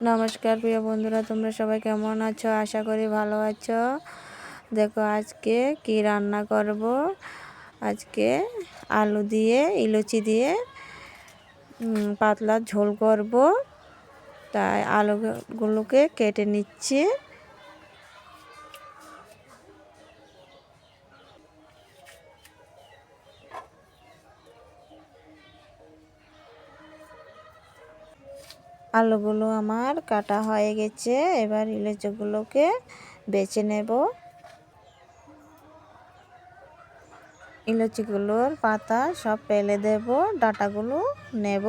নমস্কার, প্রিয় বন্ধুরা, তোমরা সবাই কেমন আছো? আশা করি ভালো আছো। দেখো, আজকে কি রান্না করব? আজকে আলু দিয়ে, ইলুচি দিয়ে পাতলা ঝোল করব। তাই আলুগুলোকে কেটে নিচ্ছি। আলুগুলো আমার কাটা হয়ে গেছে। এবার ইলেচগুলোকে বেছে নেব। ইলচিগুলোর পাতা সব পেলে দেব, ডাটাগুলো নেব।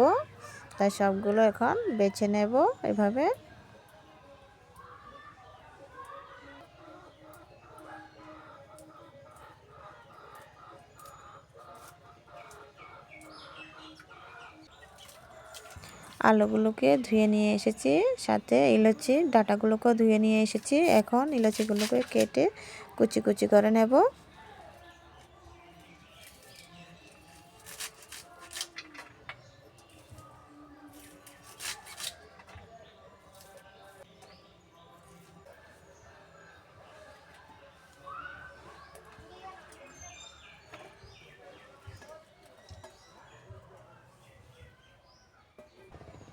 তাই সবগুলো এখন বেছে নেব। এভাবে আলুগুলোকে ধুয়ে নিয়ে এসেছি, সাথে ইলাচি ডাটাগুলোকেও ধুয়ে নিয়ে এসেছি। এখন ইলাচিগুলোকে কেটে কুচি কুচি করে নেব।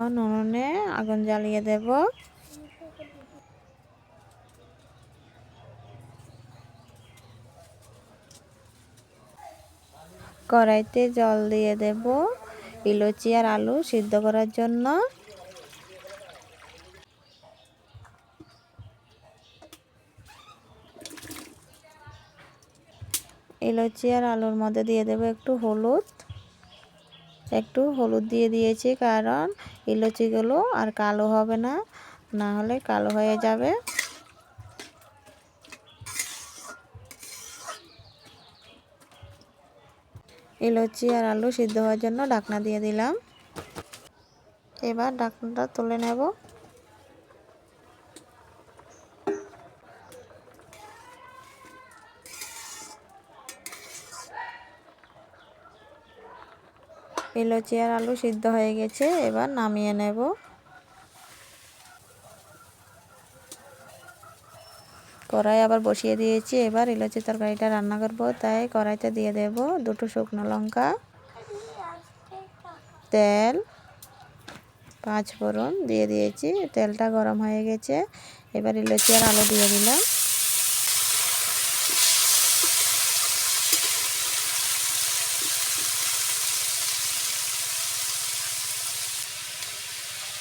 উনুনে আগুন জ্বালিয়ে দেব। কড়াইতে জল দিয়ে দেব ইলচি আর আলু সিদ্ধ করার জন্য। ইলচি আর আলুর মধ্যে দিয়ে দেব একটু হলুদ। একটু হলুদ দিয়ে দিয়েছি, কারণ ইলচিগুলো আর কালো হবে না না হলে কালো হয়ে যাবে। ইলচি আর আলু সিদ্ধ হওয়ার জন্য ঢাকনা দিয়ে দিলাম। এবার ঢাকনাটা তুলে নেব। ইলচি আর আলু সিদ্ধ হয়ে গেছে, এবার নামিয়ে নেব। কড়াই আবার বসিয়ে দিয়েছি, এবার ইলচি তরকারিটা রান্না করব, তাই কড়াইতে দিয়ে দেব দুটো শুকনো লঙ্কা, তেল পাঁচ ফোড়ন দিয়ে দিয়েছি, তেলটা গরম হয়ে গেছে, এবার ইলচি আর আলু দিয়ে দিলাম।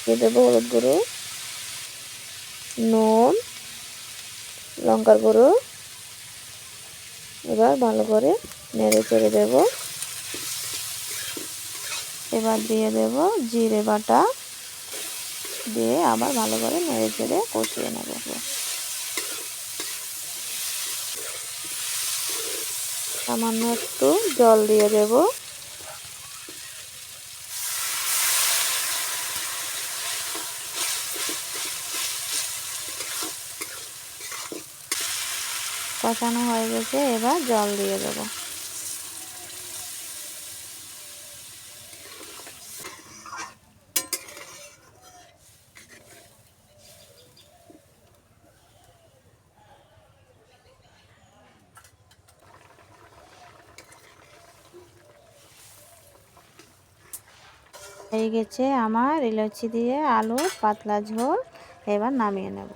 দিয়ে দেবো হলুদ গুঁড়ো, নুন, লঙ্কার গুঁড়ো। এবার ভালো করে নেড়ে চেড়ে দেব। এবার দিয়ে দেব জিরে বাটা। দিয়ে আবার ভালো করে নেড়ে চেড়ে কষিয়ে নেব। সামান্য একটু জল দিয়ে দেবো। কষানো হয়ে গেছে, এবার জল দিয়ে দেবো। হয়ে গেছে আমার ইলাচি দিয়ে আলু পাতলা ঝোল, এবার নামিয়ে নেব।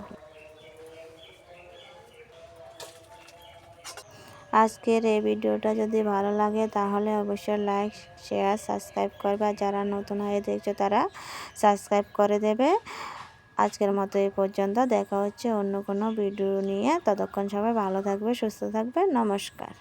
আজকের এই ভিডিওটা যদি ভালো লাগে, তাহলে অবশ্যই লাইক শেয়ার সাবস্ক্রাইব করবে। যারা নতুন হয়ে দেখছ, তারা সাবস্ক্রাইব করে দেবে। আজকের মতো এই পর্যন্ত। দেখা হচ্ছে অন্য কোনো ভিডিও নিয়ে। ততক্ষণ সবাই ভালো থাকবে, সুস্থ থাকবে। নমস্কার।